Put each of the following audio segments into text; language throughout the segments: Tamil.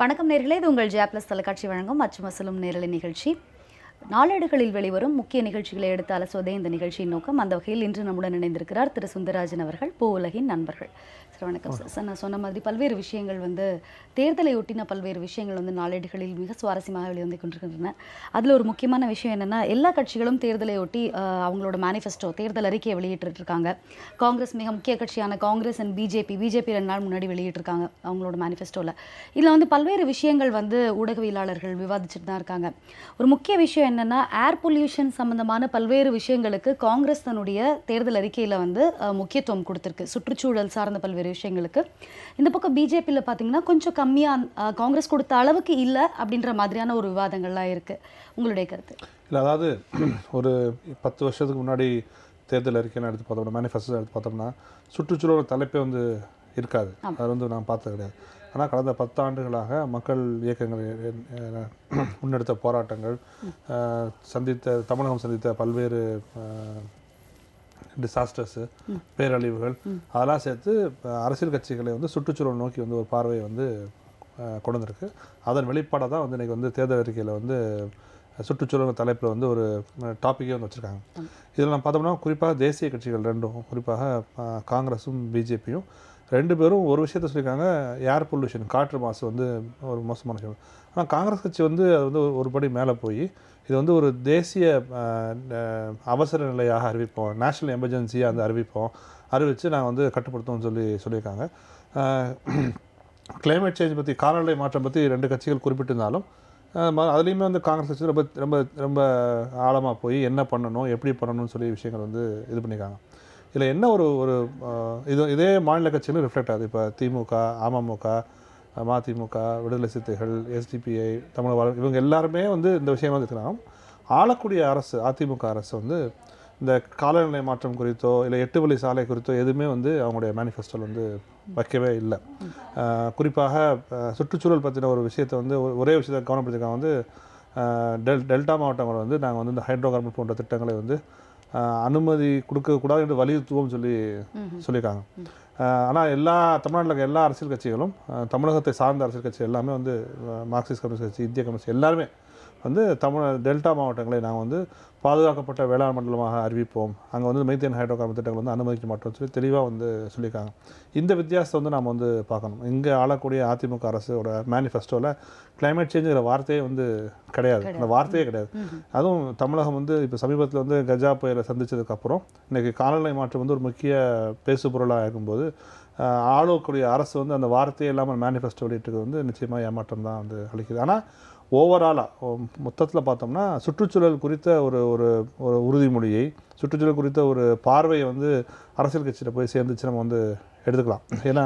வணக்கம் நேர்களே இது உங்கள் ஜே பிளஸ் தொலைக்காட்சி வழங்கும் மற்றும் வசூலும் நேரலை நிகழ்ச்சி. நாளேடுகளில் வெளிவரும் முக்கிய நிகழ்ச்சிகளை எடுத்து அலசுவதே இந்த நிகழ்ச்சியின் நோக்கம் அந்த வகையில் இன்று நம்முடன் இணைந்திருக்கிறார் திரு சுந்தரராஜன் அவர்கள் பூ உலகின் நண்பர்கள். சார் வணக்கம். சார் நான் சொன்ன மாதிரி பல்வேறு விஷயங்கள் வந்து தேர்தலை ஒட்டின பல்வேறு விஷயங்கள் வந்து நாளேடுகளில் மிக சுவாரஸ்யமாக வெளிவந்து கொண்டிருக்கின்றன. அதில் ஒரு முக்கியமான விஷயம் என்னென்னா எல்லா கட்சிகளும் தேர்தலை ஒட்டி அவங்களோட மேனிஃபெஸ்டோ தேர்தல் அறிக்கையை வெளியிட்டு இருக்காங்க காங்கிரஸ் மிக முக்கிய கட்சியான காங்கிரஸ் அண்ட் பிஜேபி பிஜேபி ரெண்டு நாள் முன்னாடி வெளியிட்டிருக்காங்க அவங்களோட மேனிஃபெஸ்டோவில் இதில் வந்து பல்வேறு விஷயங்கள் வந்து ஊடகவியலாளர்கள் விவாதிச்சுட்டு தான் இருக்காங்க. ஒரு முக்கிய விஷயம் என்னன்னா ஏர் பொல்யூஷன் சம்பந்தமான பல்வேறு விஷயங்களுக்கு காங்கிரஸ் தன்னுடைய தேர்தல் அறிக்கையில் வந்து முக்கியத்துவம் கொடுத்துருக்கு. சுற்றுச்சூழல் சார்ந்த பல்வேறு விஷயங்களுக்கு. இந்த பக்கம் பிஜேபியில் பார்த்தீங்கன்னா கொஞ்சம் கம்மியாக காங்கிரஸ் கொடுத்த அளவுக்கு இல்லை அப்படின்ற மாதிரியான ஒரு விவாதங்கள்லாம் இருக்குது உங்களுடைய கருத்து? இல்லை அதாவது ஒரு பத்து வருஷத்துக்கு முன்னாடி தேர்தல் அறிக்கைன்னு எடுத்து பார்த்தோம்னா மேனிஃபெஸ்டோ எடுத்து பார்த்தோம்னா சுற்றுச்சூழல் தலைப்பே வந்து இருக்காது. அது வந்து நான் பார்த்தது கிடையாது. ஆனால் கடந்த பத்தாண்டுகளாக மக்கள் இயக்கங்கள் முன்னெடுத்த போராட்டங்கள் சந்தித்த தமிழகம் சந்தித்த பல்வேறு டிசாஸ்டர்ஸு பேரழிவுகள் அதெல்லாம் சேர்த்து அரசியல் கட்சிகளை வந்து சுற்றுச்சூழல் நோக்கி வந்து ஒரு பார்வையை வந்து கொண்டு வந்திருக்கு. அதன் வெளிப்பாடாக தான் வந்து இன்றைக்கி வந்து தேர்தல் அறிக்கையில் வந்து சுற்றுச்சூழல் தலைப்பில் வந்து ஒரு டாப்பிக்கே வந்து வச்சுருக்காங்க. இதில் நம்ம பார்த்தோம்னா குறிப்பாக தேசிய கட்சிகள் ரெண்டும் குறிப்பாக காங்கிரஸும் பிஜேபியும் ரெண்டு பேரும் ஒரு விஷயத்த சொல்லியிருக்காங்க ஏர் பொல்யூஷன் காற்று மாசு வந்து ஒரு மோசமான விஷயம். ஆனால் காங்கிரஸ் கட்சி வந்து அது வந்து ஒரு படி மேலே போய் இது வந்து ஒரு தேசிய அவசர நிலையாக அறிவிப்போம். நேஷனல் எமர்ஜென்சியாக வந்து அறிவிப்போம். அறிவித்து நாங்கள் வந்து கட்டுப்படுத்துவோம்னு சொல்லி சொல்லியிருக்காங்க. கிளைமேட் சேஞ்ச் பற்றி காலநிலை மாற்றம் பற்றி ரெண்டு கட்சிகள் குறிப்பிட்டிருந்தாலும் ம- அதுலேயுமே வந்து காங்கிரஸ் கட்சி ரொம்ப ரொம்ப ரொம்ப ஆழமாக போய் என்ன பண்ணணும் எப்படி பண்ணணும்னு சொல்லி விஷயங்கள் வந்து இது பண்ணியிருக்காங்க. இதில் என்ன ஒரு ஒரு இது இதே மாநில கட்சியிலும் ரிஃப்ளெக்ட் ஆகுது. இப்போ திமுக அமமுக மதிமுக விடுதலை சிறுத்தைகள் எஸ்டிபிஐ தமிழக வாழ் இவங்க எல்லாருமே வந்து இந்த விஷயம் வந்து இருக்கிறாங்க ஆளக்கூடிய அரசு அதிமுக அரசு வந்து இந்த காலநிலை மாற்றம் குறித்தோ இல்லை எட்டு வழி சாலை குறித்தோ எதுவுமே வந்து அவங்களுடைய மேனிஃபெஸ்டோவில் வந்து வைக்கவே இல்லை. குறிப்பாக சுற்றுச்சூழல் பற்றின ஒரு விஷயத்தை வந்து ஒ- ஒரே விஷயத்தை கவனப்படுத்திருக்காங்க வந்து டெல் டெல்டா மாவட்டங்கள் வந்து நாங்கள் வந்து இந்த ஹைட்ரோ கார்பன் போன்ற திட்டங்களை வந்து அனுமதி கொடுக்கக்கூடாது என்று வலியுறுத்துவோம் சொல்லி சொல்லியிருக்காங்க. ஆனால் எல்லா தமிழ்நாட்டில் எல்லா அரசியல் கட்சிகளும் தமிழகத்தை சார்ந்த அரசியல் கட்சி எல்லாமே வந்து மார்க்சிஸ்ட் கம்யூனிஸ்ட் கட்சி இந்திய கம்யூனிஸ்ட் எல்லாருமே வந்து தமிழ் டெல்டா மாவட்டங்களை நாங்கள் வந்து பாதுகாக்கப்பட்ட வேளாண் மண்டலமாக அறிவிப்போம். அங்கே வந்து மெய்த்தேன் ஹைட்ரோ கார்பன் திட்டங்கள் வந்து அனுமதிக்க மாட்டோம்னு சொல்லி தெளிவாக வந்து சொல்லியிருக்காங்க. இந்த வித்தியாசத்தை வந்து நாம் வந்து பார்க்கணும். இங்கே ஆளக்கூடிய அதிமுக அரசோட மேனிஃபெஸ்டோவில் climate சேஞ்சுங்கிற வார்த்தையே வந்து கிடையாது. அந்த வார்த்தையே கிடையாது. அதுவும் தமிழகம் வந்து இப்போ சமீபத்தில் வந்து கஜா புயலை சந்திச்சதுக்கப்புறம் இன்றைக்கி காலநிலை மாற்றம் வந்து ஒரு முக்கிய பேசு பொருளாக இருக்கும்போது ஆளக்கூடிய அரசு வந்து அந்த வார்த்தையே இல்லாமல் மேனிஃபெஸ்டோ வெளியிட்டது வந்து நிச்சயமாக ஏமாற்றம் தான் வந்து அளிக்குது. ஆனால் ஓவராலாக மொத்தத்தில் பார்த்தோம்னா சுற்றுச்சூழல் குறித்த ஒரு ஒரு ஒரு உறுதிமொழியை சுற்றுச்சூழல் குறித்த ஒரு பார்வையை வந்து அரசியல் கட்சியில் போய் சேர்ந்துச்சு நம்ம வந்து எடுத்துக்கலாம். ஏன்னா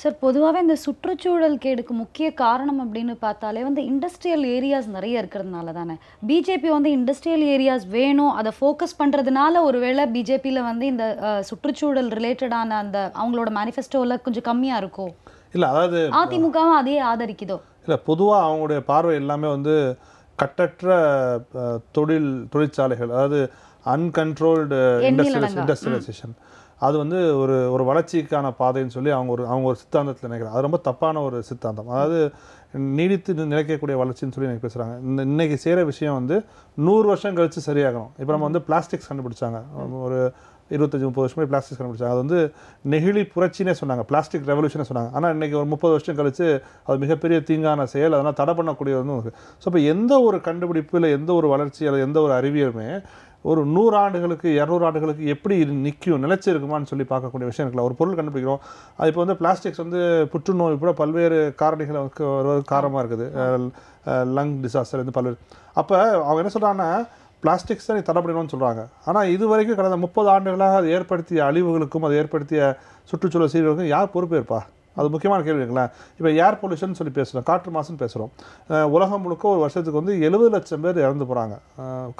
சார் பொதுவாகவே இந்த சுற்றுச்சூழல் கேடுக்கு முக்கிய காரணம் அப்படின்னு பார்த்தாலே வந்து இண்டஸ்ட்ரியல் ஏரியாஸ் நிறைய இருக்கிறதுனால தானே. பிஜேபி வந்து இண்டஸ்ட்ரியல் ஏரியாஸ் வேணும் அதை ஃபோக்கஸ் பண்ணுறதுனால ஒருவேளை பிஜேபியில் வந்து இந்த சுற்றுச்சூழல் ரிலேட்டடான அந்த அவங்களோட மேனிஃபெஸ்டோவில் கொஞ்சம் கம்மியாக இருக்கோ? இல்லை அதாவது அதிமுகவும் அதையே ஆதரிக்குதோ? இல்லை பொதுவாக அவங்களுடைய பார்வை எல்லாமே வந்து கட்டற்ற தொழில் தொழிற்சாலைகள் அதாவது அன்கண்ட்ரோல்டு இண்டஸ்ட்ரியல் இண்டஸ்ட்ரியலைசேஷன் அது வந்து ஒரு ஒரு வளர்ச்சிக்கான பாதைன்னு சொல்லி அவங்க ஒரு அவங்க ஒரு சித்தாந்தத்தில் நினைக்கிறாங்க. அது ரொம்ப தப்பான ஒரு சித்தாந்தம். அதாவது நீடித்து நிலைக்கக்கூடிய வளர்ச்சின்னு சொல்லி எனக்கு பேசுகிறாங்க இந்த இன்னைக்கு செய்கிற விஷயம் வந்து நூறு வருஷம் கழித்து சரியாகணும். இப்போ நம்ம வந்து பிளாஸ்டிக்ஸ் கண்டுபிடிச்சாங்க. ஒரு இருபத்தஞ்சி முப்பது வருஷமே பிளாஸ்டிக்ஸ் கண்டுபிடிச்சாங்க அது வந்து நெகிழி புரட்சினே சொன்னாங்க. பிளாஸ்டிக் ரெவல்யூஷனே சொன்னாங்க. ஆனால் இன்னைக்கு ஒரு முப்பது வருஷம் கழிச்சு அது மிகப்பெரிய தீங்கான செயல். அதனால் தடை பண்ணக்கூடிய வந்து ஸோ இப்போ எந்த ஒரு கண்டுபிடிப்பு இல்லை எந்த ஒரு வளர்ச்சி அல்லது எந்த ஒரு அறிவியலுமே ஒரு நூறு ஆண்டுகளுக்கு இரநூறு ஆண்டுகளுக்கு எப்படி நிற்கும் நிலைச்சு இருக்குமான்னு சொல்லி பார்க்கக்கூடிய விஷயம் இருக்குல்ல. ஒரு பொருள் கண்டுபிடிக்கிறோம். அது இப்போ வந்து பிளாஸ்டிக்ஸ் வந்து புற்றுநோய் கூட பல்வேறு காரணிகளை வருவது காரணமாக இருக்குது. லங் டிசாஸ்டர் வந்து பல்வேறு. அப்போ அவங்க என்ன சொல்கிறாங்கன்னா பிளாஸ்டிக்ஸ் தான் தடை பண்ணணும்னு சொல்கிறாங்க ஆனால் இது வரைக்கும் கடந்த முப்பது ஆண்டுகளாக அது ஏற்படுத்திய அழிவுகளுக்கும் அது ஏற்படுத்திய சுற்றுச்சூழல் சீர்களுக்கும் யார் பொறுப்பேற்பா? அது முக்கியமான கேள்விங்களேன் இப்போ ஏர் பொல்யூஷன் சொல்லி பேசுகிறோம் காற்று மாசுன்னு பேசுகிறோம் உலகம் முழுக்க ஒரு வருஷத்துக்கு வந்து எழுபது லட்சம் பேர் இறந்து போகிறாங்க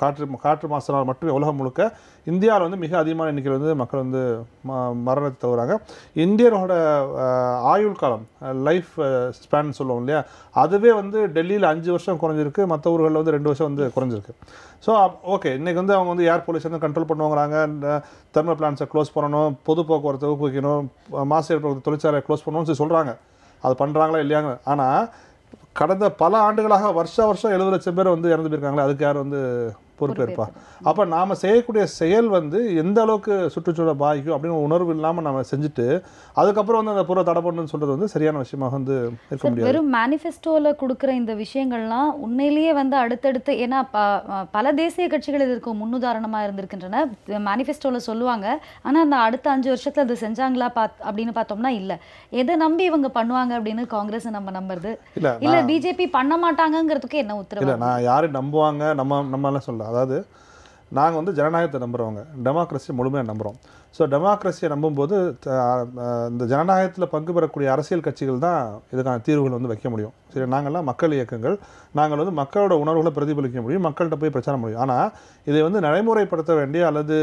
காற்று காற்று மாசினால் மட்டுமே உலகம் முழுக்க இந்தியாவில் வந்து மிக அதிகமான எண்ணிக்கையில் வந்து மக்கள் வந்து ம மரணத்தை தவிராங்க இந்தியனோட ஆயுள் காலம் லைஃப் ஸ்பேன் சொல்லுவோம் இல்லையா அதுவே வந்து டெல்லியில் அஞ்சு வருஷம் குறைஞ்சிருக்கு. மற்ற ஊர்களில் வந்து ரெண்டு வருஷம் வந்து குறைஞ்சிருக்கு. ஸோ ஓகே இன்றைக்கி வந்து அவங்க வந்து ஏர் பொல்யூஷன் கண்ட்ரோல் பண்ணுவாங்கிறாங்க. தெர்மல் பிளான்ஸை க்ளோஸ் பண்ணணும் பொது போக்குவரத்தை ஊக்குவிக்கணும் மாசு ஏற்படுத்த தொழிற்சாலையை க்ளோஸ் பண்ணணும்னு சொல்லி சொல்கிறாங்க அது பண்ணுறாங்களா இல்லையாங்க ஆனால் கடந்த பல ஆண்டுகளாக வருஷ வருஷம் எழுபது லட்சம் பேர் வந்து இறந்து போயிருக்காங்களே அதுக்கு யார் வந்து பொறுப்பேற்பா. அப்போ நாம் செய்யக்கூடிய செயல் வந்து எந்த அளவுக்கு சுற்றுச்சூழலை பாதிக்கும் அப்படின்னு உணர்வு இல்லாமல் நம்ம செஞ்சுட்டு அதுக்கப்புறம் வந்து அந்த பொருளை தடை பண்ணணும்னு சொல்கிறது வந்து சரியான விஷயமாக வந்து இருக்க முடியாது. வெறும் மேனிஃபெஸ்டோவில் கொடுக்குற இந்த விஷயங்கள்லாம் உண்மையிலேயே வந்து அடுத்தடுத்து ஏன்னா பல தேசிய கட்சிகள் இதற்கு முன்னுதாரணமாக இருந்திருக்கின்றன. மேனிஃபெஸ்டோவில் சொல்லுவாங்க. ஆனால் அந்த அடுத்த அஞ்சு வருஷத்தில் அது செஞ்சாங்களா பாத் அப்படின்னு பார்த்தோம்னா இல்லை. எதை நம்பி இவங்க பண்ணுவாங்க அப்படின்னு காங்கிரஸ் நம்ம நம்புறது? இல்லை பிஜேபி பண்ண மாட்டாங்கங்கிறதுக்கு என்ன உத்தரவு இல்லை நான் யாரும் நம்புவாங்க? நம்ம நம்மலாம் சொல்ல அதாவது நாங்கள் வந்து ஜனநாயகத்தை நம்புகிறவங்க டெமோக்ரஸியை முழுமையாக நம்புகிறோம் ஸோ டெமோக்ரஸியை நம்பும்போது இந்த ஜனநாயகத்தில் பங்கு பெறக்கூடிய அரசியல் கட்சிகள் தான் இதுக்கான தீர்வுகள் வந்து வைக்க முடியும். சரி நாங்கள்லாம் மக்கள் இயக்கங்கள். நாங்கள் வந்து மக்களோட உணர்வுகளை பிரதிபலிக்க முடியும். மக்கள்கிட்ட போய் பிரச்சாரம் முடியும். ஆனால் இதை வந்து நடைமுறைப்படுத்த வேண்டிய அல்லது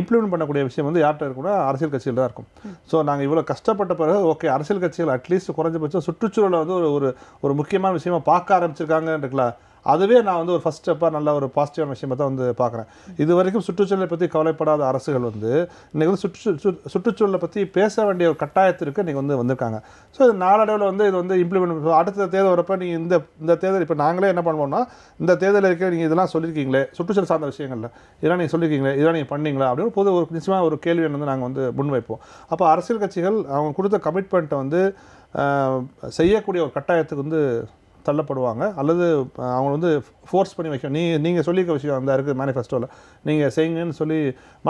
இம்ப்ளிமெண்ட் பண்ணக்கூடிய விஷயம் வந்து யார்கிட்ட இருக்குன்னா அரசியல் கட்சியில் தான் இருக்கும். ஸோ நாங்கள் இவ்வளோ கஷ்டப்பட்ட பிறகு ஓகே அரசியல் கட்சிகள் அட்லீஸ்ட் குறைஞ்சபட்சம் சுற்றுச்சூழலை வந்து ஒரு ஒரு ஒரு முக்கியமான விஷயமா பார்க்க ஆரம்பிச்சிருக்காங்கன்றதுல அதுவே நான் வந்து ஒரு ஃபஸ்ட் ஸ்டெப்பாக நல்ல ஒரு பாசிட்டிவான விஷயமாக தான் வந்து பார்க்குறேன். இது வரைக்கும் சுற்றுச்சூழலை பற்றி கவலைப்படாத அரசுகள் வந்து இன்றைக்கி வந்து சுற்று சுற்றுச்சூழலை பற்றி பேச வேண்டிய ஒரு கட்டாயத்திற்கு நீங்கள் வந்து வந்திருக்காங்க. ஸோ இது நாளடைவில் வந்து இது வந்து இம்ப்ளிமெண்ட் அடுத்த தேர்தல் வரப்போ நீங்கள் இந்த இந்த தேர்தல் இப்போ நாங்களே என்ன பண்ணுவோம்னா இந்த தேர்தலில் இருக்க நீங்கள் இதெல்லாம் சொல்லியிருக்கீங்களே சுற்றுச்சூழல் சார்ந்த விஷயங்களில் இதெல்லாம் நீங்கள் சொல்லியிருக்கீங்களே இதெல்லாம் நீங்கள் பண்ணீங்களா அப்படின்னு பொது ஒரு நிச்சயமாக ஒரு கேள்வி வந்து நாங்கள் வந்து முன்வைப்போம். அப்போ அரசியல் கட்சிகள் அவங்க கொடுத்த கமிட்மெண்ட்டை வந்து செய்யக்கூடிய ஒரு கட்டாயத்துக்கு வந்து தள்ளப்படுவாங்க. அல்லது அவங்க வந்து ஃபோர்ஸ் பண்ணி வைக்கணும் நீ நீங்கள் சொல்லியிருக்க விஷயம் அந்த இருக்குது மேனிஃபெஸ்டோவில் நீங்கள் செய்யுங்கன்னு சொல்லி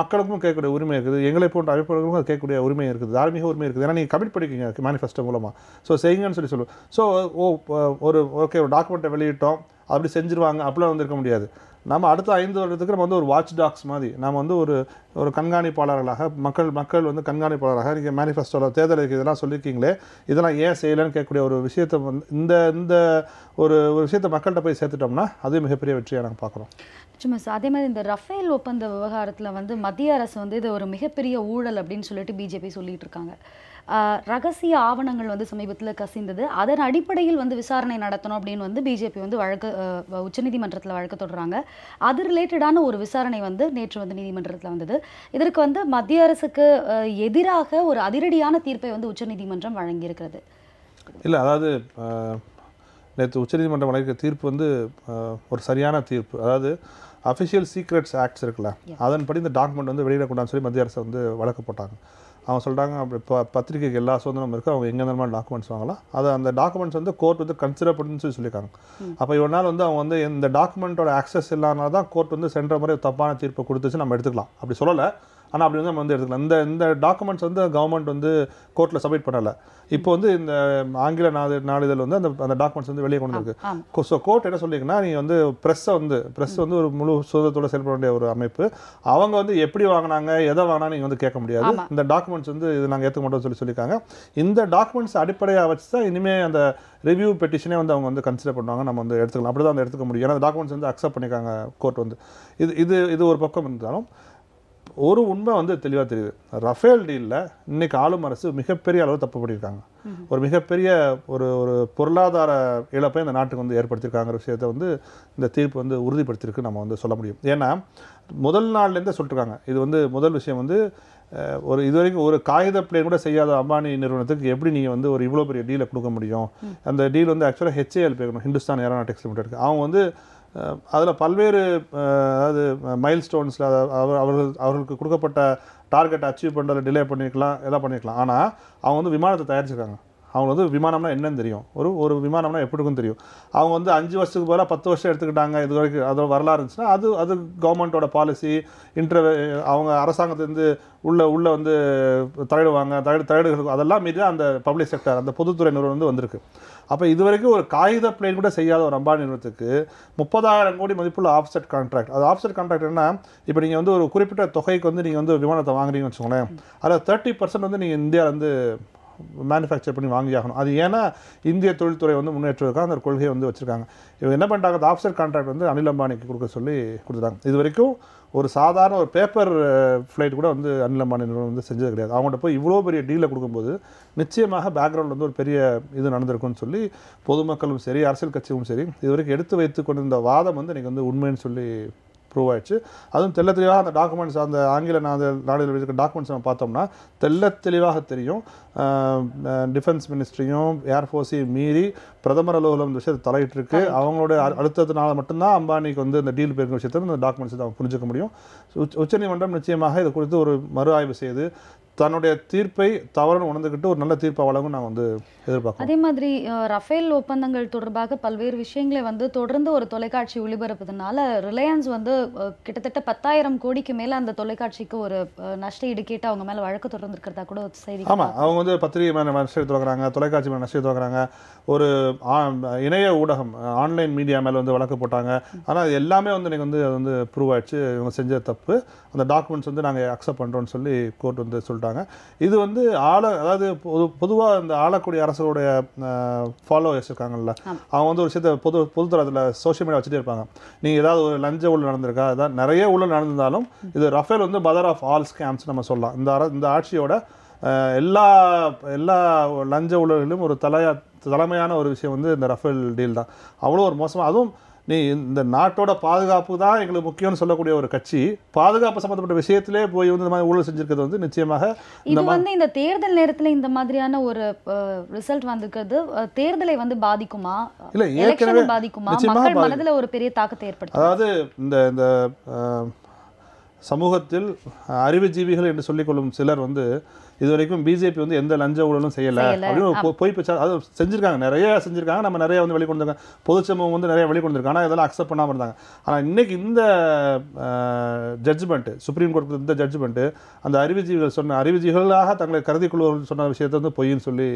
மக்களுக்கும் கேட்கக்கூடிய உரிமை இருக்குது. எங்களை போன்ற அமைப்புகளுக்கும் அது கேட்கக்கூடிய உரிமை இருக்குது. தார்மீக உரிமை இருக்குது. ஏன்னா நீங்கள் கமிட் பண்ணிக்கிங்க மேனிஃபெஸ்டோ மூலமாக ஸோ செய்யுங்கன்னு சொல்லி சொல்லுவோம். ஸோ ஓ ஒரு ஓகே ஒரு டாக்குமெண்ட்டை வெளியிட்டோம். அப்படி செஞ்சுருவாங்க. அப்படிலாம் வந்து இருக்க முடியாது. நம்ம அடுத்த ஐந்து வருடத்துக்கு நம்ம வந்து ஒரு வாட்ச் டாக்ஸ் மாதிரி நம்ம வந்து ஒரு ஒரு கண்காணிப்பாளர்களாக மக்கள் மக்கள் வந்து கண்காணிப்பாளராக நீங்கள் மேனிஃபெஸ்டோவில் தேர்தலுக்கு இதெல்லாம் சொல்லியிருக்கீங்களே இதெல்லாம் ஏன் செய்யலைன்னு கேட்கக்கூடிய ஒரு விஷயத்தை வந்து இந்த இந்த ஒரு ஒரு விஷயத்தை மக்கள்கிட்ட போய் சேர்த்துட்டோம்னா அது மிகப்பெரிய வெற்றியாக நாங்கள் பார்க்குறோம். நிச்சயமா சார். அதே மாதிரி இந்த ரஃபேல் ஒப்பந்த விவகாரத்தில் வந்து மத்திய அரசு வந்து இது ஒரு மிகப்பெரிய ஊழல் அப்படின்னு சொல்லிட்டு பிஜேபி சொல்லிட்டு இருக்காங்க. ரகசிய ஆவணங்கள் வந்து சமீபத்துல கசிந்தது. அதன் அடிப்படையில் வந்து விசாரணை நடத்தணும் அப்படின்னு வந்து பிஜேபி வந்து வழக்கு உச்சநீதிமன்றத்துல வழக்கு தொடர்றாங்க அது ரிலேட்டடான ஒரு விசாரணை வந்து நேற்று வந்து நீதிமன்றத்துல வந்தது. இதற்கு வந்து மத்திய அரசுக்கு எதிராக ஒரு அதிரடியான தீர்ப்பை வந்து உச்சநீதிமன்றம் வழங்கியிருக்கிறது. இல்லை அதாவது நேற்று உச்சநீதிமன்றம் வழங்கிய தீர்ப்பு வந்து ஒரு சரியான தீர்ப்பு. அதாவது அஃபிஷியல் சீக்ரெட்ஸ் ஆக்ட்ஸ் இருக்குல்ல அதன்படி இந்த டாக்குமெண்ட் வந்து வெளியிடக்கூடாதுன்னு சொல்லி மத்திய அரசு வந்து வழக்கு போட்டாங்க. அவங்க சொல்கிறாங்க அப்படி இப்போ பத்திரிகைக்கு எல்லா சுதந்திரமும் இருக்குது அவங்க எங்கே இருந்தாலும் டாக்குமெண்ட்ஸ் வாங்கலாம். அது அந்த டாக்குமெண்ட்ஸ் வந்து கோர்ட் வந்து கன்சிடர் பண்ணுன்னு சொல்லி சொல்லியிருக்காங்க. அப்போ இவ்வளோ நாள் வந்து அவங்க வந்து இந்த டாக்குமெண்ட்டோட ஆக்சஸ் இல்லாதனால தான் கோர்ட் வந்து சென்ற முறை தப்பான தீர்ப்பை கொடுத்துச்சு நம்ம எடுத்துக்கலாம். அப்படி சொல்லலை. ஆனால் அப்படி வந்து நம்ம வந்து எடுத்துக்கலாம். இந்த இந்த டாக்குமெண்ட்ஸ் வந்து கவர்மெண்ட் வந்து கோர்ட்டில் சப்மிட் பண்ணலை. இப்போ வந்து இந்த ஆங்கில நாடு நாளிதழ் வந்து அந்த அந்த டாக்குமெண்ட்ஸ் வந்து வெளியே கொண்டு வந்திருக்கு. ஆமா ஸோ கோர்ட் என்ன சொல்லியிருக்குன்னா நீங்கள் வந்து ப்ரெஸ்ஸை வந்து ப்ரெஸ் வந்து ஒரு முழு சுதந்திரத்தோட செயல்பட வேண்டிய ஒரு அமைப்பு. அவங்க வந்து எப்படி வாங்கினாங்க எதை வாங்கினா நீங்கள் வந்து கேட்க முடியாது. இந்த டாக்குமெண்ட்ஸ் வந்து இது நாங்கள் ஏற்றுக்க மாட்டோம்னு சொல்லி சொல்லியிருக்காங்க. இந்த டாக்குமெண்ட்ஸ் அடிப்படையாக வச்சு தான் இனிமேல் அந்த ரிவ்யூ பெட்டிஷனே வந்து அவங்க வந்து கன்சிடர் பண்ணுவாங்க. நம்ம வந்து எடுத்துக்கலாம். அப்படி தான் வந்து எடுத்துக்க முடியும். ஏன்னா டாக்குமெண்ட்ஸ் வந்து அக்செப்ட் பண்ணியிருக்காங்க கோர்ட் வந்து. இது இது இது ஒரு பக்கம் இருந்தாலும் ஒரு உண்மை வந்து தெளிவாக தெரியுது. ரஃபேல் டீலில் இன்னைக்கு ஆளும் அரசு மிகப்பெரிய அளவு தப்பு பண்ணியிருக்காங்க. ஒரு மிகப்பெரிய ஒரு ஒரு பொருளாதார இழப்பை இந்த நாட்டுக்கு வந்து ஏற்படுத்தியிருக்காங்கிற விஷயத்தை வந்து இந்த தீர்ப்பு வந்து உறுதிப்படுத்தியிருக்கு நம்ம வந்து சொல்ல முடியும். ஏன்னா முதல் நாள்லேருந்தே சொல்லிட்டுருக்காங்க. இது வந்து முதல் விஷயம் வந்து ஒரு இது வரைக்கும் ஒரு காகித பிளேன் கூட செய்யாத அம்பானி நிறுவனத்துக்கு எப்படி நீங்கள் வந்து ஒரு இவ்வளோ பெரிய டீலை கொடுக்க முடியும்? அந்த டீல் வந்து ஆக்சுவலாக ஹெச்ஏஎல் பேக்கணும் ஹிந்துஸ்தான் ஏரோநாட்டிக்ஸ் லிமிடெட் அவங்க வந்து அதில் பல்வேறு அதாவது மைல் ஸ்டோன்ஸில் அவர் அவர்கள் அவர்களுக்கு கொடுக்கப்பட்ட டார்கெட் அச்சீவ் பண்ணுறதில் டிலே பண்ணிக்கலாம் எல்லாம் பண்ணிக்கலாம் ஆனால் அவங்க வந்து விமானத்தை தயாரிச்சிருக்காங்க. அவங்க வந்து விமானம்னா என்னன்னு தெரியும். ஒரு ஒரு விமானம்னா எப்படி இருக்குன்னு தெரியும். அவங்க வந்து அஞ்சு வருஷத்துக்கு பதிலாக பத்து வருஷம் எடுத்துக்கிட்டாங்க இது வரைக்கும் அதோட வரலாறு இருந்துச்சுன்னா அது அது கவர்மெண்ட்டோட பாலிசி இன்டர் அவங்க அரசாங்கத்துலேருந்து உள்ளே உள்ளே வந்து தலையிடுவாங்க தலையிடு தலையிடுகள் அதெல்லாம் மீறி தான் அந்த பப்ளிக் செக்டர் அந்த பொதுத்துறை நிறுவனம் வந்து வந்திருக்கு. அப்போ இது வரைக்கும் ஒரு காகித பிளேன் கூட செய்யாத ஒரு அம்பானி நிறுவனத்துக்கு முப்பதாயிரம் கோடி மதிப்புள்ள ஆஃப்செட் கான்ட்ராக்ட் அது ஆஃப்செட் கான்ட்ராக்ட் என்ன இப்போ நீங்கள் வந்து ஒரு குறிப்பிட்ட தொகைக்கு வந்து நீங்கள் வந்து விமானத்தை வாங்குறீங்கன்னு வச்சுக்கோங்களேன். அதில் தேர்ட்டி பர்சன்ட் வந்து நீங்கள் இந்தியாவிலேருந்து மேனுஃபேக்சர் பண்ணி வாங்கி ஆகணும் அது ஏன்னா இந்திய தொழில்துறை வந்து முன்னேற்றுவதற்காக அந்த கொள்கையை வந்து வச்சுருக்காங்க. இவங்க என்ன பண்ணிட்டாங்க அந்த ஆஃப்செட் கான்ட்ராக்ட் வந்து அனில் அம்பானிக்கு கொடுக்க சொல்லி கொடுத்துட்டாங்க இது வரைக்கும் ஒரு சாதாரண ஒரு பேப்பர் ஃப்ளைட் கூட வந்து அனில் அம்பானி நிறுவனம் வந்து செஞ்சது கிடையாது. அவங்கள்ட்ட போய் இவ்வளோ பெரிய டீலை கொடுக்கும்போது நிச்சயமாக பேக்ரவுண்ட் வந்து ஒரு பெரிய இது நடந்திருக்கும்னு சொல்லி பொதுமக்களும் சரி அரசியல் கட்சியும் சரி இது வரைக்கும் எடுத்து வைத்து கொண்டிருந்த வாதம் வந்து இன்றைக்கி வந்து உண்மைன்னு சொல்லி ப்ரூவ் ஆயிடுச்சு. அதுவும் தெள்ள தெளிவாக அந்த டாக்குமெண்ட்ஸ் அந்த ஆங்கில நாடு நாடுகளில் இருக்க டாக்குமெண்ட்ஸ் நம்ம பார்த்தோம்னா தெள்ள தெளிவாக தெரியும். டிஃபென்ஸ் மினிஸ்ட்ரியும் ஏர்ஃபோர்ஸையும் மீறி பிரதமர் அலுவலகம் இந்த விஷயத்தை தலையிட்டு இருக்கு அவங்களோட அழு- அழுத்தத்தினால மட்டும்தான் அம்பானிக்கு வந்து இந்த டீல் போயிருக்கிற விஷயத்தை இந்த டாக்குமெண்ட்ஸ் அவங்க புரிஞ்சுக்க முடியும். உச்ச- உச்சநீதிமன்றம் நிச்சயமாக இது குறித்து ஒரு மறு ஆய்வு செய்து தன்னுடைய தீர்ப்பை தவறுன்னு உணர்ந்துக்கிட்டு ஒரு நல்ல தீர்ப்பை வழங்கும் நான் வந்து எதிர்பார்க்கிறேன் அதே மாதிரி ரஃபேல் ஒப்பந்தங்கள் தொடர்பாக பல்வேறு விஷயங்களை வந்து தொடர்ந்து ஒரு தொலைக்காட்சி ஒளிபரப்புறதுனால ரிலையன்ஸ் வந்து கிட்டத்தட்ட பத்தாயிரம் கோடிக்கு மேல அந்த தொலைக்காட்சிக்கு ஒரு நஷ்ட ஈடு கேட்டு அவங்க மேல வழக்கு தொடர்ந்து இருக்கிறதா கூட செய்தி ஆமாம் அவங்க வந்து பத்திரிகை மேலே நஷ்டத்தை துவக்கிறாங்க தொலைக்காட்சி மேலே நஷ்டத்தை துவக்கிறாங்க ஒரு இணைய ஊடகம் ஆன்லைன் மீடியா மேலே வந்து வழக்கு போட்டாங்க. ஆனால் அது எல்லாமே வந்து எனக்கு வந்து அது வந்து ப்ரூவ் ஆயிடுச்சு. இவங்க செஞ்ச தப்பு அந்த டாக்குமெண்ட்ஸ் வந்து நாங்கள் அக்செப்ட் பண்ணுறோம்னு சொல்லி கோர்ட் வந்து சொல்லிட்டாங்க. இது வந்து ஆள அதாவது பொது பொதுவாக இந்த ஆளக்கூடிய அரசுடைய ஃபாலோவர்ஸ் இருக்காங்கல்ல. அவங்க வந்து ஒரு விஷயத்தை பொது பொதுத்தரத்தில் சோஷியல் மீடியா வச்சுட்டே இருப்பாங்க. நீங்கள் ஏதாவது ஒரு லஞ்ச ஊழல் நடந்திருக்கா? அதான் நிறைய ஊழல் நடந்திருந்தாலும் இது ரஃபேல் வந்து மதர் ஆஃப் ஆல் ஸ்கேம்ஸ் நம்ம சொல்லலாம். இந்த அர இந்த ஆட்சியோட எல்லா எல்லா லஞ்ச ஊழல்களிலும் ஒரு தலையா தலைமையான ஒரு விஷயம் வந்து இந்த ரஃபேல் டீல் தான். அவ்வளோ ஒரு மோசமாக அதுவும் நீ இந்த நாட்டோட பாதுகாப்பு தான் எங்களுக்கு முக்கியம்னு சொல்லக்கூடிய ஒரு கட்சி பாதுகாப்பு சம்மந்தப்பட்ட விஷயத்திலே போய் வந்து இந்த மாதிரி ஊழல் செஞ்சிருக்கிறது வந்து நிச்சயமாக இது வந்து இந்த தேர்தல் நேரத்துல இந்த மாதிரியான ஒரு ரிசல்ட் வந்திருக்கிறது தேர்தலை வந்து பாதிக்குமா? இல்ல, ஏற்கனவே பாதிக்குமா? மக்கள் மனதுல ஒரு பெரிய தாக்கத்தை ஏற்படுத்தும் அதாவது இந்த இந்த சமூகத்தில் அறிவுஜீவிகள் என்று சொல்லிக்கொள்ளும் சிலர் வந்து இதுவரைக்கும் பிஜேபி வந்து எந்த லஞ்ச ஊழலும் செய்யல. அப்படின்னு பொய் பிரச்சா அது செஞ்சிருக்காங்க. நிறைய செஞ்சிருக்காங்க. நம்ம நிறைய வந்து வெளிக்கொண்டிருக்காங்க பொது சமூகம் வந்து நிறைய வெளிக்கொண்டிருக்காங்க ஆனால் இதெல்லாம் அக்செப்ட் பண்ணாமல் இருந்தாங்க. ஆனால் இன்னைக்கு இந்த ஜட்ஜ்மெண்ட் சுப்ரீம் கோர்ட் இந்த ஜட்ஜ்மெண்ட் அந்த அறிவுஜீவிகள் சொன்ன அறிவுஜீவிகளாக தங்களை கருதி கொள்வர்கள் சொன்ன விஷயத்தை வந்து பொய்ன்னு சொல்லி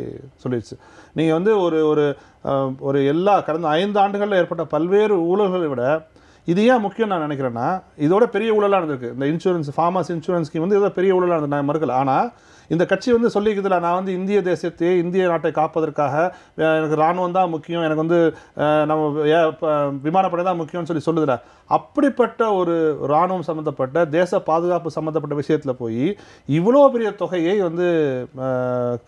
சொல்லிடுச்சு. நீங்கள் வந்து ஒரு ஒரு ஒரு எல்லா கடந்த ஐந்து ஆண்டுகளில் ஏற்பட்ட பல்வேறு ஊழல்களை விட இது ஏன் முக்கியம் நான் நினைக்கிறேன்னா இதோட பெரிய ஊழலாக இருந்திருக்கு. இந்த இன்சூரன்ஸ் ஃபார்மஸ் இன்சூரன்ஸ் ஸ்கீம் வந்து இதோட பெரிய ஊழலாக இருந்தது நான் மறுக்கல. ஆனால் இந்த கட்சி வந்து சொல்லிக்குதுல நான் வந்து இந்திய தேசத்தையே இந்திய நாட்டை காப்பதற்காக எனக்கு இராணுவம் தான் முக்கியம் எனக்கு வந்து நம்ம விமானப்படை தான் முக்கியம்னு சொல்லி சொல்லுதுல. அப்படிப்பட்ட ஒரு இராணுவம் சம்மந்தப்பட்ட தேச பாதுகாப்பு சம்மந்தப்பட்ட விஷயத்தில் போய் இவ்வளோ பெரிய தொகையை வந்து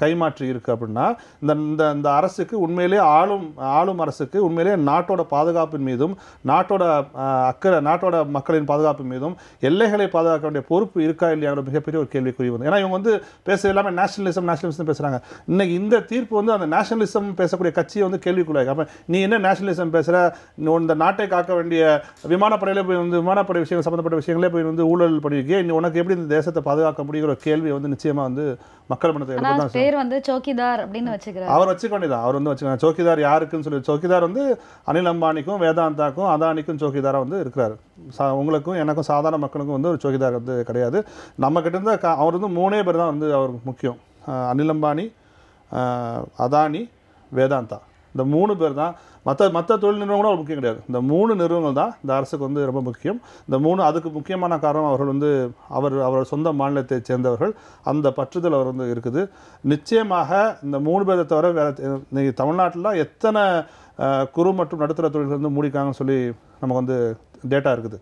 கைமாற்றி இருக்கு அப்படின்னா இந்த இந்த இந்த அரசுக்கு உண்மையிலே ஆளும் ஆளும் அரசுக்கு உண்மையிலே நாட்டோட பாதுகாப்பின் மீதும் நாட்டோட அக்கறை நாட்டோட மக்களின் பாதுகாப்பின் மீதும் எல்லைகளை பாதுகாக்க வேண்டிய பொறுப்பு இருக்கா இல்லையாங்கிற மிகப்பெரிய ஒரு கேள்விக்குறி வந்து. ஏன்னா இவங்க வந்து பேச எல்லாமே நேஷனலிசம் நேஷனலிசம் பேசுறாங்க. இன்னைக்கு இந்த தீர்ப்பு வந்து அந்த நேஷனலிசம் பேசக்கூடிய கட்சியை வந்து கேள்விக்குள்ளாங்க அப்ப நீ என்ன நேஷனலிசம் பேசுற? நீ இந்த நாட்டை காக்க வேண்டிய விமானப்படையில போய் வந்து விமானப்படை விஷயங்கள் சம்மந்தப்பட்ட விஷயங்களே போய் வந்து ஊழல் பண்ணிருக்கே நீ உனக்கு எப்படி இந்த தேசத்தை பாதுகாக்க முடியுங்கிற கேள்வி வந்து நிச்சயமா வந்து மக்கள் மனத்தை பேர் வந்து சௌக்கிதார் அப்படின்னு வச்சுக்கிறாரு. அவர் வச்சுக்க வேண்டியதான் அவர் வந்து வச்சுக்க சௌக்கிதார் யாருக்குன்னு சொல்லி சௌக்கிதார் வந்து அனில் அம்பானிக்கும் வேதாந்தாக்கும் அதானிக்கும் சௌக்கிதாரா வந்து இருக்கிறாரு. சா உங்களுக்கும் எனக்கும் சாதாரண மக்களுக்கும் வந்து ஒரு சௌக்கிதார் வந்து கிடையாது. நம்ம கிட்ட இருந்த க- அவர் வந்து மூணே பேர் தான் வந்து அவருக்கு முக்கியம். அனில் அம்பானி அதானி வேதாந்தா. இந்த மூணு பேர் தான். மற்ற மற்ற தொழில் நிறுவனங்களும் கூட முக்கியம் கிடையாது. இந்த மூணு நிறுவனங்கள் தான் இந்த அரசுக்கு வந்து ரொம்ப முக்கியம். இந்த மூணு அதுக்கு முக்கியமான காரணம் அவர்கள் வந்து அவர் அவர் சொந்த மாநிலத்தை சேர்ந்தவர்கள். அந்த பற்றுதல் அவர் வந்து இருக்குது. நிச்சயமாக இந்த மூணு பேரை தவிர வேற இன்றைக்கி தமிழ்நாட்டில் எத்தனை குறு மற்றும் நடுத்தர தொழில்கள் வந்து மூடிக்காங்கன்னு சொல்லி நமக்கு வந்து டேட்டா இருக்குது.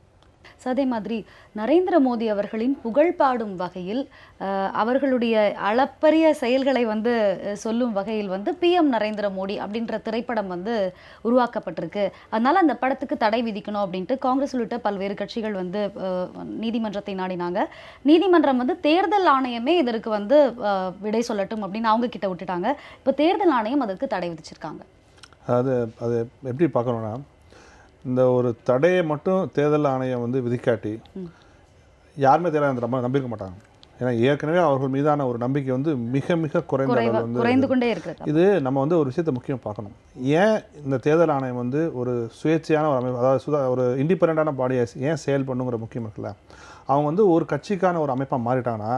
ஸோ அதே மாதிரி நரேந்திர மோடி அவர்களின் புகழ் பாடும் வகையில் அவர்களுடைய அளப்பரிய செயல்களை வந்து சொல்லும் வகையில் வந்து பிஎம் நரேந்திர மோடி அப்படின்ற திரைப்படம் வந்து உருவாக்கப்பட்டிருக்கு. அதனால அந்த படத்துக்கு தடை விதிக்கணும் அப்படின்ட்டு காங்கிரஸ் உள்ளிட்ட பல்வேறு கட்சிகள் வந்து நீதிமன்றத்தை நாடினாங்க. நீதிமன்றம் வந்து தேர்தல் ஆணையமே இதற்கு வந்து அஹ், விடை சொல்லட்டும் அப்படின்னு அவங்க கிட்ட விட்டுட்டாங்க. இப்போ தேர்தல் ஆணையம் அதற்கு தடை விதிச்சிருக்காங்க. அதாவது அது எப்படி பார்க்கணும்னா இந்த ஒரு தடையை மட்டும் தேர்தல் ஆணையம் வந்து விதிக்காட்டி யாருமே தேர்தல் நம்ம நம்பியிருக்க மாட்டாங்க. ஏன்னா ஏற்கனவே அவர்கள் மீதான ஒரு நம்பிக்கை வந்து மிக மிக குறைந்த வந்து குறைந்து கொண்டே இருக்கிறது. இது நம்ம வந்து ஒரு விஷயத்தை முக்கியம் பார்க்கணும். ஏன் இந்த தேர்தல் ஆணையம் வந்து ஒரு சுயேட்சையான ஒரு அமைப்பு அதாவது சுதா ஒரு இண்டிபெண்டான பாடியை ஏன் செயல்படணுங்கிற முக்கியம் இருக்குல்ல? அவங்க வந்து ஒரு கட்சிக்கான ஒரு அமைப்பாக மாறிட்டாங்கன்னா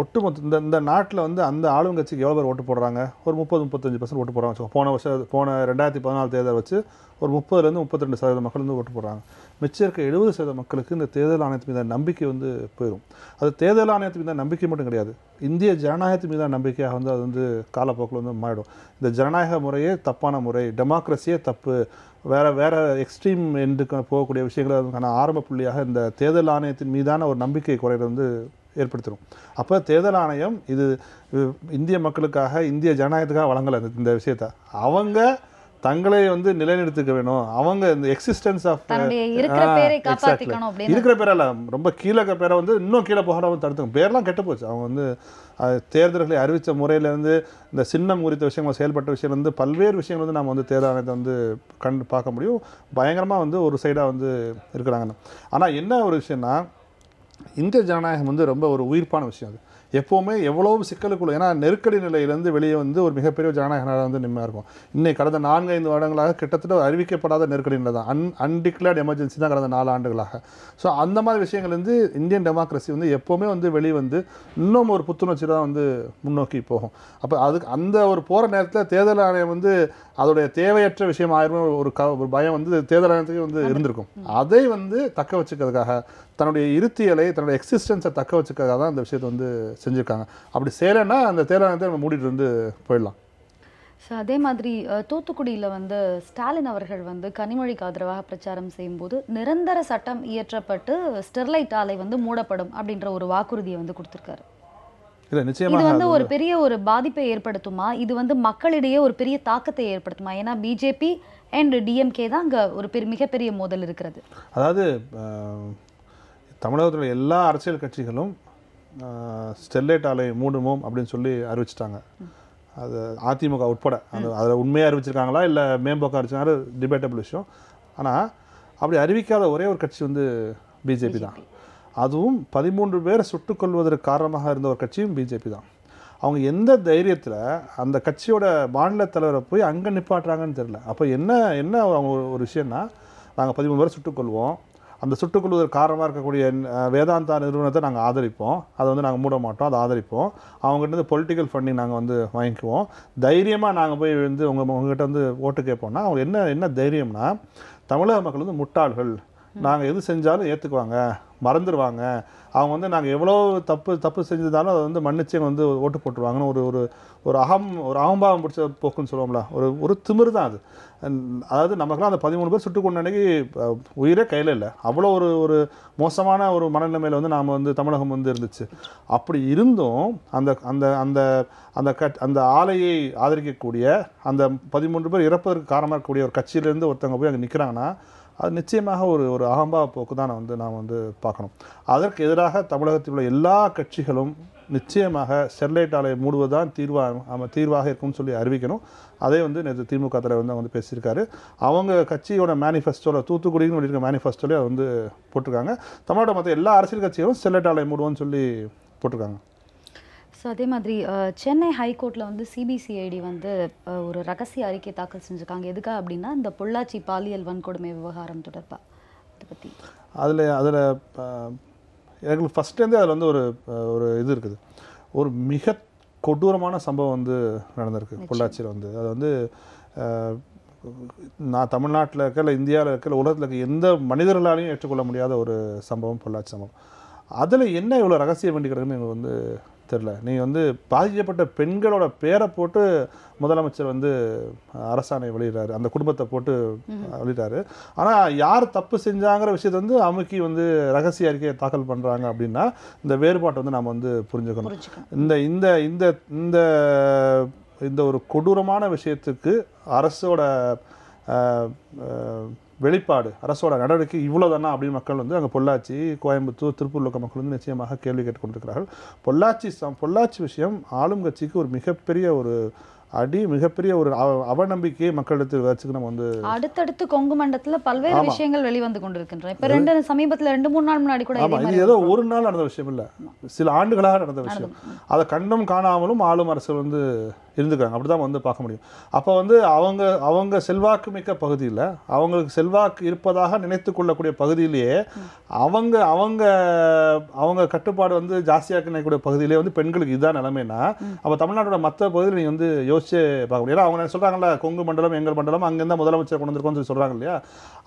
ஒட்டுமொத்த இந்த இந்த நாட்டில் வந்து அந்த ஆளும் கட்சிக்கு எவ்வளோ பேர் ஓட்டு போடுறாங்க? ஒரு முப்பது முப்பத்தஞ்சு பர்சன்ட் ஓட்டு போடுறாங்க போன வருஷம் போன ரெண்டாயிரத்தி பதினாலு தேர்தல் வச்சு ஒரு முப்பதுலேருந்து முப்பத்திரெண்டு சதவீத மக்கள் வந்து ஓட்டு போடுறாங்க. மிச்சம் இருக்க எழுபது சதவீத மக்களுக்கு இந்த தேர்தல் ஆணையத்து மீதான நம்பிக்கை வந்து போயிடும் அது தேர்தல் ஆணையத்து மீதான நம்பிக்கை மட்டும் கிடையாது. இந்திய ஜனநாயகத்து மீதான நம்பிக்கையாக வந்து அது வந்து காலப்போக்கில் வந்து மாறிடும். இந்த ஜனநாயக முறையே தப்பான முறை டெமோக்ரஸியே தப்பு வேறு வேறு எக்ஸ்ட்ரீம் எண்டுக்கு போகக்கூடிய விஷயங்களை அதுக்கான ஆரம்ப புள்ளியாக இந்த தேர்தல் ஆணையத்தின் மீதான ஒரு நம்பிக்கை குறையிறது வந்து ஏற்படுத்திடும் அப்போ தேர்தல் ஆணையம் இது இது இந்திய மக்களுக்காக இந்திய ஜனநாயகத்துக்காக வழங்கலை இந்த- இந்த விஷயத்த. அவங்க தங்களை வந்து நிலைநிறுத்திக்க வேணும். அவங்க இந்த எக்ஸிஸ்டன்ஸ் ஆஃப் இருக்கிற பேரால ரொம்ப கீழே பேரை வந்து இன்னும் கீழே போகாம தடுத்துக்கும் பேர்லாம் கெட்டு போச்சு. அவங்க வந்து தேர்தல்களை அறிவித்த முறையிலேருந்து இந்த சின்னம் குறித்த விஷயங்கள் செயல்பட்ட விஷயம் வந்து பல்வேறு விஷயங்கள் வந்து நம்ம வந்து தேர்தல் ஆணையத்தை வந்து கண்டு பார்க்க முடியும். பயங்கரமாக வந்து ஒரு சைடாக வந்து இருக்கிறாங்க. ஆனால் என்ன ஒரு விஷயம்னா இந்திய ஜனநாயகம் வந்து ரொம்ப ஒரு உயிர்ப்பான விஷயம் அது. எப்போவுமே எவ்வளவு சிக்கலுக்குள்ள ஏன்னா நெருக்கடி நிலையிலேருந்து வெளியே வந்து ஒரு மிகப்பெரிய ஜனநாயக நாடாக வந்து நிம்மதியாக இருக்கும். இன்னைக்கு கடந்த நான்கு ஐந்து வருடங்களாக கிட்டத்தட்ட அறிவிக்கப்படாத நெருக்கடி நிலை தான். அன் அன்டிக்ளேர்ட் எமர்ஜென்சி தான் கடந்த நாலு ஆண்டுகளாக. ஸோ அந்த மாதிரி விஷயங்கள் வந்து இந்தியன் டெமோக்ரஸி வந்து எப்போவுமே வந்து வெளியே வந்து இன்னும் ஒரு புத்துணர்ச்சி தான் வந்து முன்னோக்கி போகும். அப்போ அதுக்கு அந்த ஒரு போகிற நேரத்தில் தேர்தல் ஆணையம் வந்து அதோடைய தேவையற்ற விஷயம் ஆயிரம் ஒரு க ஒரு பயம் வந்து தேர்தல் ஆணையத்துக்கு வந்து இருந்திருக்கும். அதை வந்து தக்க வச்சுக்கிறதுக்காக தன்னுடைய இருத்தியலை தன்னுடைய எக்ஸிஸ்டன்ஸை தக்க வச்சுக்கிறதுக்காக தான் அந்த விஷயத்தை வந்து செஞ்சுருக்காங்க. அப்படி செய்யலைன்னா அந்த தேர்தல் ஆணையத்தை நம்ம மூடிட்டு வந்து போயிடலாம். ஸோ அதே மாதிரி தூத்துக்குடியில் வந்து ஸ்டாலின் அவர்கள் வந்து கனிமொழிக்கு ஆதரவாக பிரச்சாரம் செய்யும்போது நிரந்தர சட்டம் இயற்றப்பட்டு ஸ்டெர்லைட் ஆலை வந்து மூடப்படும் அப்படின்ற ஒரு வாக்குறுதியை வந்து கொடுத்துருக்காரு. இது வந்து ஒரு பெரிய ஒரு பாதிப்பை ஏற்படுத்துமா? இது வந்து மக்களிடையே ஒரு பெரிய தாக்கத்தை ஏற்படுத்துமா? ஏன்னா பிஜேபி அண்ட் டிஎம்கே தான் அங்க ஒரு பெரிய மிகப்பெரிய மோதல் இருக்கிறது. அதாவது தமிழகத்தில் உள்ள எல்லா அரசியல் கட்சிகளும் ஸ்டெர்லைட் ஆலை மூடுவோம் அப்படின்னு சொல்லி அறிவிச்சிட்டாங்க. அது அதிமுக உட்பட. அது அதில் உண்மையாக அறிவிச்சிருக்காங்களா இல்லை மேம்போக்கா அறிவிச்சாங்க டிபேட்டபிள் விஷயம் ஆனால் அப்படி அறிவிக்காத ஒரே ஒரு கட்சி வந்து பிஜேபி தான். அதுவும் பதிமூன்று பேரை சுட்டுக் கொள்வதற்கு காரணமாக இருந்த ஒரு கட்சியும் பிஜேபி தான். அவங்க எந்த தைரியத்தில் அந்த கட்சியோட மாநில தலைவரை போய் அங்கே நிப்பாட்டுறாங்கன்னு தெரியல. அப்போ என்ன என்ன அவங்க ஒரு- ஒரு விஷயம்னா நாங்கள் பதிமூணு பேரை சுட்டுக்கொள்வோம் அந்த சுட்டுக்கொள்வதற்கு காரணமாக இருக்கக்கூடிய வேதாந்தா நிறுவனத்தை நாங்கள் ஆதரிப்போம். அதை வந்து நாங்கள் மூட மாட்டோம் அதை ஆதரிப்போம். அவங்ககிட்ட பொலிட்டிக்கல் ஃபண்டிங் நாங்கள் வந்து வாங்கிக்குவோம். தைரியமாக நாங்கள் போய் வந்து உங்கள் உங்ககிட்ட வந்து ஓட்டு கேட்போம்னா அவங்க என்ன என்ன தைரியம்னா தமிழக மக்கள் வந்து முட்டாள்கள். நாங்கள் எது செஞ்சாலும் ஏற்றுக்குவாங்க மறந்துடுவாங்க அவங்க வந்து நாங்கள் எவ்வளோ தப்பு தப்பு செஞ்சிருந்தாலும் அதை வந்து மன்னிச்சு வந்து ஓட்டு போட்டுருவாங்கன்னு ஒரு ஒரு ஒரு அகம் ஒரு அகம்பாவம் பிடிச்ச போக்குன்னு சொல்லுவோம்ல. ஒரு ஒரு திமிரு தான் அது. அதாவது நமக்குலாம் அந்த பதிமூணு பேர் சுட்டு கொண்ட அன்னைக்கு உயிரே கையில் இல்லை. அவ்வளோ ஒரு ஒரு மோசமான ஒரு மனநிலைமையில் வந்து நாம் வந்து தமிழகம் வந்து இருந்துச்சு. அப்படி இருந்தும் அந்த அந்த அந்த அந்த கட் அந்த ஆலையை ஆதரிக்கக்கூடிய அந்த பதிமூன்று பேர் இறப்பதற்கு காரணமாக இருக்கக்கூடிய ஒரு கட்சியிலேருந்து ஒருத்தவங்க போய் அங்கே நிற்கிறாங்கன்னா அது நிச்சயமாக ஒரு ஒரு அகம்பாவ போக்கு தான் நான் வந்து நாம் வந்து பார்க்கணும். அதற்கு எதிராக தமிழகத்தில் உள்ள எல்லா கட்சிகளும் நிச்சயமாக ஸ்டெர்லைட் ஆலையை மூடுவதுதான் தீர்வாக நம்ம தீர்வாக இருக்கும்னு சொல்லி அறிவிக்கணும். அதே வந்து நேற்று திமுக தலைவர் வந்து வந்து பேசியிருக்காரு. அவங்க கட்சியோட மேனிஃபெஸ்டோவில் தூத்துக்குடின்னு வெளியிருக்க மேனிஃபெஸ்டோலேயே அதை வந்து போட்டிருக்காங்க. தமிழ்நாட்டை மற்ற எல்லா அரசியல் கட்சிகளும் ஸ்டெர்லைட் ஆலையை மூடுவோம்னு சொல்லி போட்டிருக்காங்க. ஸோ அதே மாதிரி சென்னை ஹைகோர்ட்டில் வந்து சிபிசிஐடி வந்து ஒரு ரகசிய அறிக்கை தாக்கல் செஞ்சுருக்காங்க. எதுக்காக அப்படின்னா இந்த பொள்ளாச்சி பாலியல் வன்கொடுமை விவகாரம் தொடர்பாக அதை பற்றி அதில் அதில் எனக்கு ஃபஸ்ட்லேருந்தே அதில் வந்து ஒரு ஒரு இது இருக்குது. ஒரு மிக கொடூரமான சம்பவம் வந்து நடந்திருக்கு பொள்ளாச்சியில் வந்து. அது வந்து நான் தமிழ்நாட்டில் இருக்க இல்லை இந்தியாவில் இருக்க இல்லை உலகத்தில் இருக்க எந்த மனிதர்களாலையும் ஏற்றுக்கொள்ள முடியாத ஒரு சம்பவம் பொள்ளாச்சி சம்பவம். அதில் என்ன இவ்வளோ ரகசியம் வேண்டி கிடக்குன்னு எனக்கு வந்து தெரில நீங்கள் வந்து பாதிக்கப்பட்ட பெண்களோட பேரை போட்டு முதலமைச்சர் வந்து அரசாணை வெளியிடுறாரு. அந்த குடும்பத்தை போட்டு வெளியிட்டாரு. ஆனால் யார் தப்பு செஞ்சாங்கிற விஷயத்தை வந்து அமுக்கி வந்து ரகசிய அறிக்கையை தாக்கல் பண்ணுறாங்க அப்படின்னா இந்த வேறுபாட்டை வந்து நாம் வந்து புரிஞ்சுக்கணும். இந்த இந்த இந்த இந்த இந்த ஒரு கொடூரமான விஷயத்துக்கு அரசோட வெளிப்பாடு அரசோட நடவடிக்கை இவ்வளோதானா அப்படின்னு மக்கள் வந்து அங்கே பொள்ளாச்சி கோயம்புத்தூர் திருப்பூர் இருக்க மக்கள் வந்து நிச்சயமாக கேள்வி கேட்டுக்கொண்டிருக்கிறார்கள் பொள்ளாச்சி சம் பொள்ளாச்சி விஷயம் ஆளும் கட்சிக்கு ஒரு மிகப்பெரிய ஒரு அடி மிகப்பெரிய ஒரு அவ- அவநம்பிக்கையை மக்களிடத்தில் வச்சுக்கு நம்ம வந்து அடுத்தடுத்து கொங்கு மண்டலத்துல பல்வேறு. விஷயங்கள் வெளிவந்து கொண்டிருக்கின்றன. இப்ப ரெண்டு சமீபத்துல ரெண்டு மூணு நாள் முன்னாடி கூட இதே ஆமாம் இது மாதிரி ஏதோ ஒரு நாள் நடந்த விஷயம் இல்லை. சில ஆண்டுகளாக நடந்த விஷயம். அதை கண்டம் காணாமலும் ஆளும் அரசு வந்து இருந்துக்கிறாங்க. அப்படி தான் வந்து பார்க்க முடியும். அப்போ வந்து அவங்க அவங்க செல்வாக்கு மிக்க பகுதியில் அவங்களுக்கு செல்வாக்கு இருப்பதாக நினைத்து கொள்ளக்கூடிய பகுதியிலேயே அவங்க அவங்க அவங்க கட்டுப்பாடு வந்து ஜாஸ்தியாக நினைக்கக்கூடிய பகுதியிலே வந்து பெண்களுக்கு இதுதான் நிலைமைனா அப்போ தமிழ்நாட்டோட மற்ற பகுதியில் நீங்கள் வந்து யோசிச்சு பார்க்க முடியும். ஏன்னா அவங்க சொல்கிறாங்கல்ல கொங்கு மண்டலம் எங்கள் மண்டலம் அங்கேருந்து முதலமைச்சர் கொண்டு வந்திருக்கோம்னு சொல்லி சொல்கிறாங்க இல்லையா?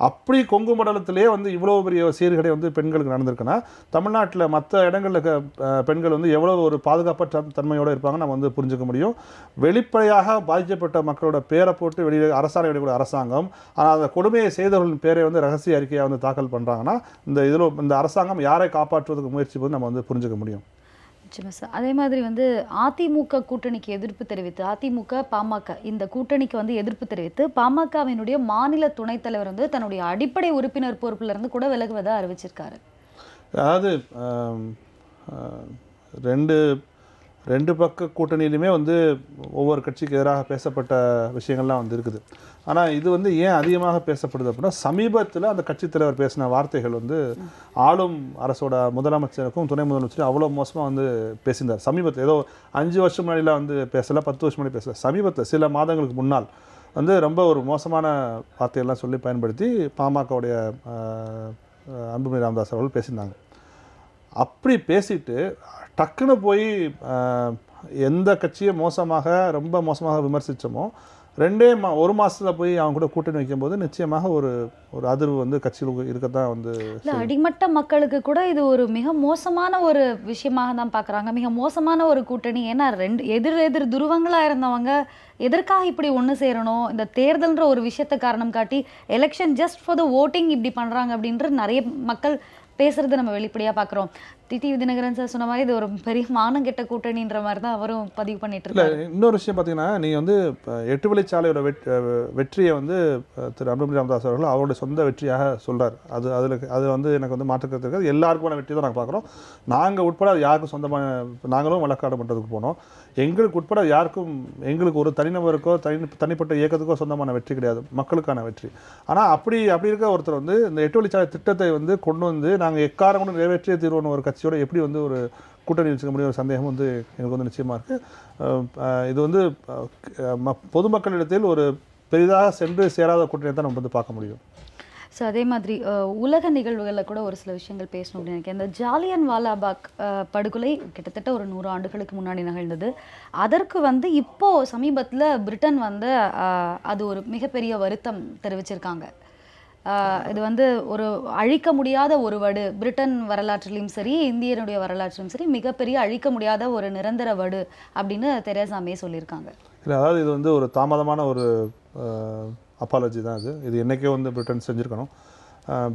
அப்படி கொங்கு மண்டலத்திலேயே வந்து இவ்வளோ பெரிய சீர்கடை வந்து பெண்களுக்கு நடந்திருக்குன்னா தமிழ்நாட்டில் மற்ற இடங்களில் பெண்கள் வந்து எவ்வளோ ஒரு பாதுகாப்பற்ற தன்மையோடு இருப்பாங்க நம்ம வந்து புரிஞ்சுக்க முடியும். வெளிப்படையாக பாதிக்கப்பட்ட மக்களோட பேரை போட்டு வெளியே அரசாணை வெளியிடக்கூடிய அரசாங்கம் ஆனால் அந்த கொடுமையை செய்தவர்களின் பேரை வந்து ரகசிய அறிக்கையை வந்து தாக்கல் பண்ணுறாங்கன்னா இந்த இதில் இந்த அரசாங்கம் யாரை காப்பாற்றுவதற்கு முயற்சிப்பது நம்ம வந்து புரிஞ்சுக்க முடியும். நிச்சயமா சார். அதே மாதிரி வந்து அதிமுக கூட்டணிக்கு எதிர்ப்பு தெரிவித்து அதிமுக பாமக இந்த கூட்டணிக்கு வந்து எதிர்ப்பு தெரிவித்து பாமகவினுடைய மாநில துணைத் தலைவர் வந்து தன்னுடைய அடிப்படை உறுப்பினர் பொறுப்புல இருந்து கூட விலகுவதா அறிவிச்சிருக்காரு. அதாவது ரெண்டு ரெண்டு பக்க கூட்டணியிலுமே வந்து ஒவ்வொரு கட்சிக்கு எதிராக பேசப்பட்ட விஷயங்கள்லாம் வந்து இருக்குது. ஆனால் இது வந்து ஏன் அதிகமாக பேசப்படுது அப்படின்னா சமீபத்தில் அந்த கட்சித் தலைவர் பேசின வார்த்தைகள் வந்து ஆளும் அரசோட முதலமைச்சருக்கும் துணை முதலமைச்சரும் அவ்வளோ மோசமாக வந்து பேசியிருந்தார். சமீபத்தில் ஏதோ அஞ்சு வருஷம் முன்னாடிலாம் வந்து பேசலை பத்து வருஷம் முன்னாடி பேசல. சமீபத்தில் சில மாதங்களுக்கு முன்னால் வந்து ரொம்ப ஒரு மோசமான வார்த்தையெல்லாம் சொல்லி பயன்படுத்தி பாமகவுடைய அன்புமணி ராமதாஸ் அவர்கள் பேசியிருந்தாங்க. அப்படி பேசிட்டு டக்குன்னு போய் எந்த கட்சியை மோசமாக ரொம்ப மோசமாக விமர்சித்தோமோ ரெண்டே மா ஒரு மாசத்துல போய் அவங்க கூட கூட்டணி வைக்கும்போது நிச்சயமாக ஒரு ஒரு அதிர்வு வந்து கட்சியில் இருக்கத்தான் வந்து இல்ல அடிமட்ட மக்களுக்கு கூட இது ஒரு மிக மோசமான ஒரு விஷயமாக தான் பார்க்கறாங்க மிக மோசமான ஒரு கூட்டணி. ஏன்னா ரெண்டு எதிர் எதிர் துருவங்களா இருந்தவங்க எதற்காக இப்படி ஒன்று சேரணும்? இந்த தேர்தல்ன்ற ஒரு விஷயத்தை காரணம் காட்டி election just for the voting இப்படி பண்றாங்க அப்படின்ற நிறைய மக்கள் பேசுறது நம்ம வெளிப்படையா பார்க்குறோம் டிடி தினகரன் சார் சொன்ன மாதிரி இது ஒரு பெரிய மானம் கெட்ட கூட்டணின்ற மாதிரி தான் அவரும் பதிவு பண்ணிட்டு இருக்காரு. இன்னொரு விஷயம் பார்த்தீங்கன்னா நீங்கள் வந்து எட்டு வழிச்சாலையோட வெற்றியை வந்து திரு அன்புமணி ராமதாஸ் அவர்கள் அவருடைய சொந்த வெற்றியாக சொல்றார். அது அதில் அது வந்து எனக்கு வந்து மாற்றுக்கிறது இருக்காது எல்லாருக்குமான வெற்றி தான் நாங்கள் பார்க்குறோம் நாங்கள் உட்பட அது யாருக்கும் சொந்தமான நாங்களும் வழக்காடு பண்ணுறதுக்கு போனோம். எங்களுக்கு உட்பட யாருக்கும் எங்களுக்கு ஒரு தனிநபருக்கோ தனி தனிப்பட்ட இயக்கத்துக்கோ சொந்தமான வெற்றி கிடையாது. மக்களுக்கான வெற்றி. ஆனால் அப்படி அப்படி இருக்க ஒருத்தர் வந்து இந்த எட்டு வழிச்சாலை திட்டத்தை வந்து கொண்டு வந்து நாங்கள் எக்காரம் கூட நிறைவேற்றிய தீர்வுன்னு ஒரு கட்சியோட எப்படி வந்து ஒரு கூட்டணி வச்சுக்க முடியும் ஒரு சந்தேகம் வந்து எனக்கு வந்து நிச்சயமாக இருக்குது இது வந்து பொதுமக்களிடத்தில் ஒரு பெரிதாக சென்று சேராத கூட்டணியை தான் நம்ம வந்து பார்க்க முடியும். ஸோ அதே மாதிரி உலக நிகழ்வுகளில் கூட ஒரு சில விஷயங்கள் பேசணும் அப்படின்னு நினைக்கிறேன். இந்த ஜாலியன் வாலாபாக் படுகொலை கிட்டத்தட்ட ஒரு நூறு ஆண்டுகளுக்கு முன்னாடி நிகழ்ந்தது. அதற்கு வந்து இப்போ சமீபத்தில் பிரிட்டன் வந்து அது ஒரு மிகப்பெரிய வருத்தம் தெரிவிச்சிருக்காங்க. இது வந்து ஒரு அழிக்க முடியாத ஒரு வடு பிரிட்டன் வரலாற்றிலையும் சரி இந்தியனுடைய வரலாற்றிலும் சரி மிகப்பெரிய அழிக்க முடியாத ஒரு நிரந்தர வடு அப்படின்னு தெரேசாமே சொல்லியிருக்காங்க. இல்லை அதாவது இது வந்து ஒரு தாமதமான ஒரு அப்பாலஜி தான் இது இது என்றைக்கே வந்து பிரிட்டன் செஞ்சுருக்கணும்.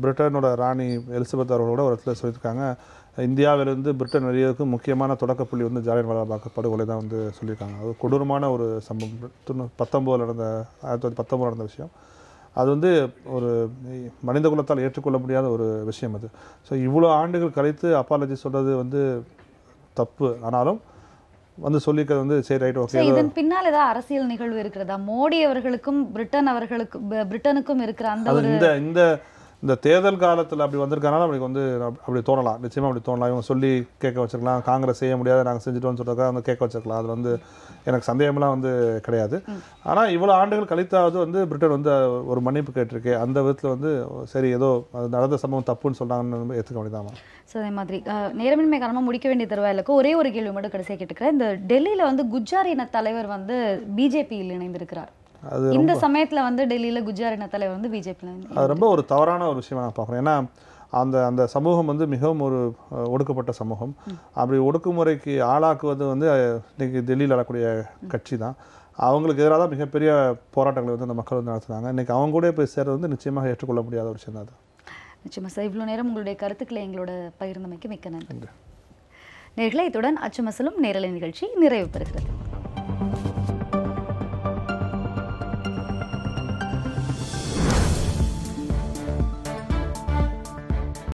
பிரிட்டனோட ராணி எலிசபெத் அவர்களோட ஒரு இடத்துல சொல்லியிருக்காங்க. இந்தியாவிலிருந்து பிரிட்டன் வெளியேறதுக்கு முக்கியமான தொடக்கப்புள்ளி வந்து ஜாலியன் வாலாபாக் படுகொலை தான் வந்து சொல்லியிருக்காங்க. அது கொடூரமான ஒரு சம்பவம். தொண்ணூ பத்தொம்போதில் நடந்த ஆயிரத்தி தொள்ளாயிரத்தி பத்தொம்போது நடந்த விஷயம். அது வந்து ஒரு மனித குலத்தால் ஏற்றுக்கொள்ள முடியாத ஒரு விஷயம் அது. ஸோ இவ்வளோ ஆண்டுகள் கழித்து அப்பாலஜி சொல்கிறது வந்து தப்பு. ஆனாலும் வந்து சொல்லிக்கிறது வந்து சரி ரைட் ஓகே இதன் பின்னால் ஏதாவது அரசியல் நிகழ்வு இருக்கிறதா? மோடி அவர்களுக்கும் பிரிட்டன் அவர்களுக்கு பிரிட்டனுக்கும் இருக்கிற அந்த இந்த இந்த இந்த தேர்தல் காலத்தில் அப்படி வந்திருக்கனால அப்படி வந்து அப்ப- அப்படி தோணலாம். நிச்சயமாக அப்படி தோணலாம். இவங்க சொல்லி கேட்க வச்சிருக்கலாம். காங்கிரஸ் செய்ய முடியாத. நாங்கள் செஞ்சுட்டோம்னு சொல்கிறதுக்காக வந்து கேட்க வச்சிருக்கலாம். அதில் வந்து எனக்கு சந்தேகம்லாம் வந்து கிடையாது. ஆனால் இவ்வளோ ஆண்டுகள் கழித்தாவது வந்து பிரிட்டன் வந்து ஒரு மன்னிப்பு கேட்டிருக்கு. அந்த விதத்தில் வந்து சரி ஏதோ அது நடந்த சம்பவம் தப்புன்னு சொன்னாங்கன்னு ஏற்றுக்க வேண்டியதாமா? ஸோ அதே மாதிரி நேரமின்மை காரணமாக முடிக்க வேண்டிய தருவாயிலுக்கு ஒரே ஒரு கேள்வி மட்டும் கடைசியாக கேட்டுக்கிறேன். இந்த டெல்லியில் வந்து குஜ்ஜார் இன தலைவர் வந்து பிஜேபியில் இணைந்திருக்கிறார். அது இந்த சமயத்துல வந்து டெல்லியில குஜ்ஜார் இன தலைவர் வந்து பிஜேபியில் அது ரொம்ப ஒரு தவறான ஒரு விஷயமா நான் பார்க்குறேன். ஏன்னா அந்த அந்த சமூகம் வந்து மிகவும் ஒரு ஒடுக்கப்பட்ட சமூகம். அப்படி ஒடுக்குமுறைக்கு ஆளாக்குவது வந்து அஹ், இன்னைக்கு டெல்லியில் வரக்கூடிய கட்சி தான். அவங்களுக்கு எதிராக தான் மிகப்பெரிய போராட்டங்களை வந்து அந்த மக்கள் வந்து நடத்துனாங்க. இன்னைக்கு அவங்க கூட போய் சேர்றது வந்து நிச்சயமாக ஏற்றுக்கொள்ள முடியாத ஒரு விஷயம் தான் அது. நிச்சயமா சார் இவ்வளோ நேரம் உங்களுடைய கருத்துக்களை எங்களோட பகிர்ந்தமைக்கு மிக்க நன்றி. நேர்களை இத்துடன் அச்சுமசலும் நேரலை நிகழ்ச்சி நிறைவு பெறுகிறது.